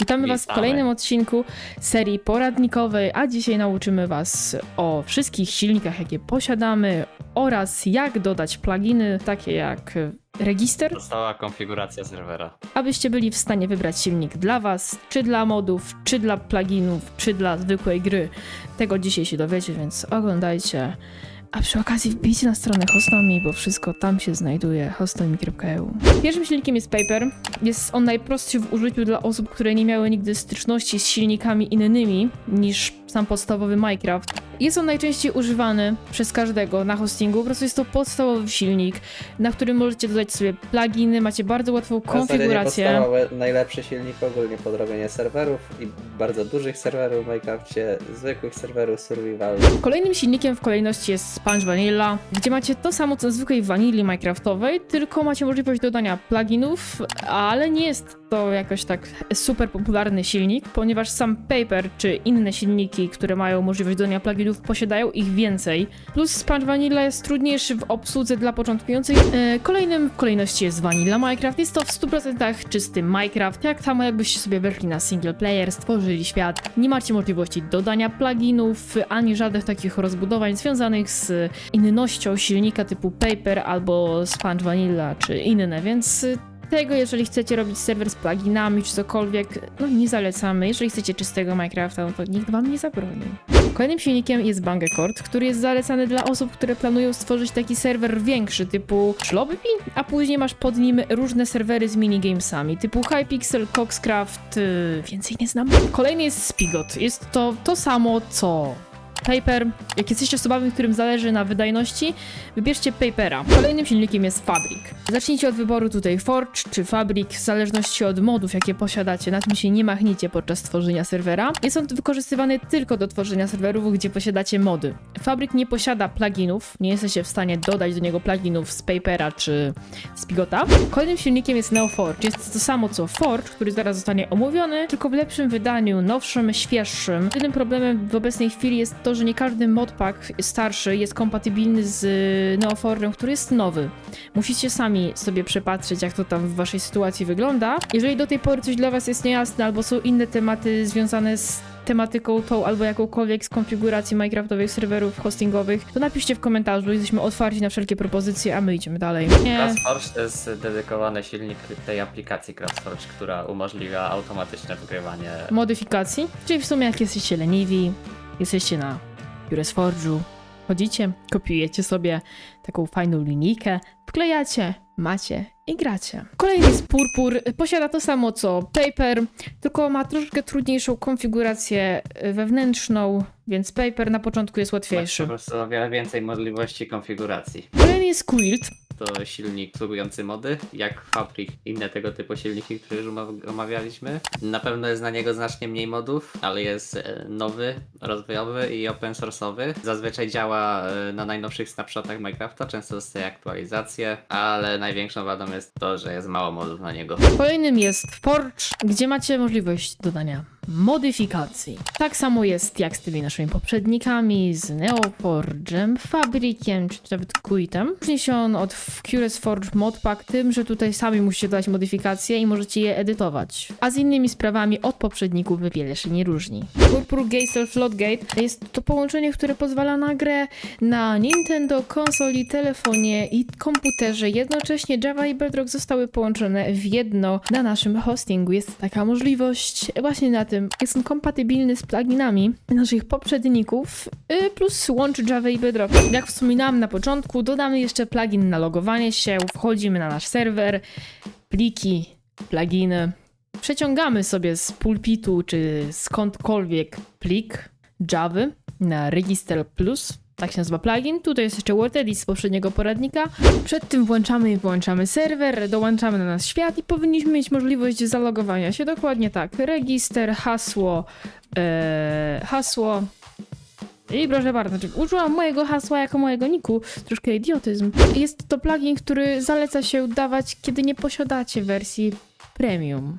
Witamy Was w kolejnym odcinku serii poradnikowej, a dzisiaj nauczymy Was o wszystkich silnikach, jakie posiadamy oraz jak dodać pluginy, takie jak register, Została konfiguracja serwera. abyście byli w stanie wybrać silnik dla Was, czy dla modów, czy dla pluginów, czy dla zwykłej gry. Tego dzisiaj się dowiecie, więc oglądajcie. A przy okazji wbijcie na stronę Hostomi, bo wszystko tam się znajduje, hostomi.eu. Pierwszym silnikiem jest Paper. Jest on najprostszy w użyciu dla osób, które nie miały nigdy styczności z silnikami innymi niż sam podstawowy Minecraft. Jest on najczęściej używany przez każdego na hostingu, po prostu jest to podstawowy silnik, na którym możecie dodać sobie pluginy, macie bardzo łatwą konfigurację. podstawowy, najlepszy silnik ogólnie pod robienie serwerów i bardzo dużych serwerów w Minecrafcie, zwykłych serwerów survival. Kolejnym silnikiem w kolejności jest Sponge Vanilla, gdzie macie to samo co zwykłej wanili Minecraftowej, tylko macie możliwość dodania pluginów, ale nie jest to jakoś tak super popularny silnik, ponieważ sam Paper czy inne silniki, które mają możliwość dodania pluginów, posiadają ich więcej. Plus Sponge Vanilla jest trudniejszy w obsłudze dla początkujących. E, Kolejnym w kolejności jest Vanilla Minecraft. Jest to w 100% czysty Minecraft, jak samo jakbyście sobie weszli na single player, stworzyli świat. Nie macie możliwości dodania pluginów, ani żadnych takich rozbudowań związanych z innością silnika typu Paper albo Sponge Vanilla czy inne, więc tego, jeżeli chcecie robić serwer z pluginami czy cokolwiek, no nie zalecamy. Jeżeli chcecie czystego Minecrafta, no to nikt wam nie zabroni. Kolejnym silnikiem jest Bangecord, który jest zalecany dla osób, które planują stworzyć taki serwer większy, typu Shlobypi, a później masz pod nim różne serwery z minigamesami, typu Hypixel, Coxcraft, yy, więcej nie znam. Kolejny jest Spigot. Jest to to samo, co Paper. Jak jesteście osobami, którym zależy na wydajności, wybierzcie Papera. Kolejnym silnikiem jest Fabric. Zacznijcie od wyboru tutaj Forge czy Fabric, w zależności od modów, jakie posiadacie. Na tym się nie machnijcie podczas tworzenia serwera. Jest on wykorzystywany tylko do tworzenia serwerów, gdzie posiadacie mody. Fabric nie posiada pluginów, nie jesteście w stanie dodać do niego pluginów z Papera czy z Pigota. Kolejnym silnikiem jest NeoForge. Jest to to samo co Forge, który zaraz zostanie omówiony, tylko w lepszym wydaniu, nowszym, świeższym. Jedynym problemem w obecnej chwili jest to, że nie każdy modpack starszy jest kompatybilny z NeoForge'em, który jest nowy. Musicie sami sobie przepatrzeć, jak to tam w waszej sytuacji wygląda. Jeżeli do tej pory coś dla was jest niejasne, albo są inne tematy związane z tematyką tą albo jakąkolwiek z konfiguracji Minecraftowych serwerów hostingowych, to napiszcie w komentarzu. Jesteśmy otwarci na wszelkie propozycje, a my idziemy dalej. Nie. CraftForge to jest dedykowany silnik tej aplikacji CraftForge, która umożliwia automatyczne wygrywanie. modyfikacji. Czyli w sumie jak jesteście leniwi, jesteście na Jures Forge'u, chodzicie, kopiujecie sobie taką fajną linijkę, wklejacie, macie i gracie. Kolejny jest Purpur. Posiada to samo co Paper, tylko ma troszkę trudniejszą konfigurację wewnętrzną, więc Paper na początku jest Masz po łatwiejszy. prostu o wiele więcej możliwości konfiguracji. Kolejny jest Quilt. To silnik obsługujący mody, jak Fabric inne tego typu silniki, które już oma- omawialiśmy. Na pewno jest na niego znacznie mniej modów, ale jest e, nowy, rozwojowy i open source'owy. Zazwyczaj działa e, na najnowszych snapshotach Minecrafta, często dostaje aktualizacje, ale największą wadą jest to, że jest mało modów na niego. Kolejnym jest Forge, gdzie macie możliwość dodania modyfikacji. Tak samo jest jak z tymi naszymi poprzednikami, z Neoforge'em, Fabrikiem, czy nawet Quitem. Różni się on od Curious Forge Modpack tym, że tutaj sami musicie dodać modyfikacje i możecie je edytować. A z innymi sprawami od poprzedników wiele się nie różni. Purpur Geyser Floodgate jest to połączenie, które pozwala na grę na Nintendo, konsoli, telefonie i komputerze. Jednocześnie Java i Bedrock zostały połączone w jedno na naszym hostingu. Jest taka możliwość właśnie na tym. Jest on kompatybilny z pluginami naszych poprzedników, y, plus łączy Java i Bedrock. Jak wspominałam na początku, dodamy jeszcze plugin na logowanie się, wchodzimy na nasz serwer, pliki, pluginy, przeciągamy sobie z pulpitu czy skądkolwiek plik Java na Register Plus. Tak się nazywa plugin. Tutaj jest jeszcze WordEdit z poprzedniego poradnika. Przed tym włączamy i wyłączamy serwer, dołączamy na nas świat i powinniśmy mieć możliwość zalogowania się. Dokładnie tak. Register, hasło, e, hasło. I proszę bardzo, znaczy, użyłam mojego hasła jako mojego niku. Troszkę idiotyzm. Jest to plugin, który zaleca się dawać, kiedy nie posiadacie wersji premium.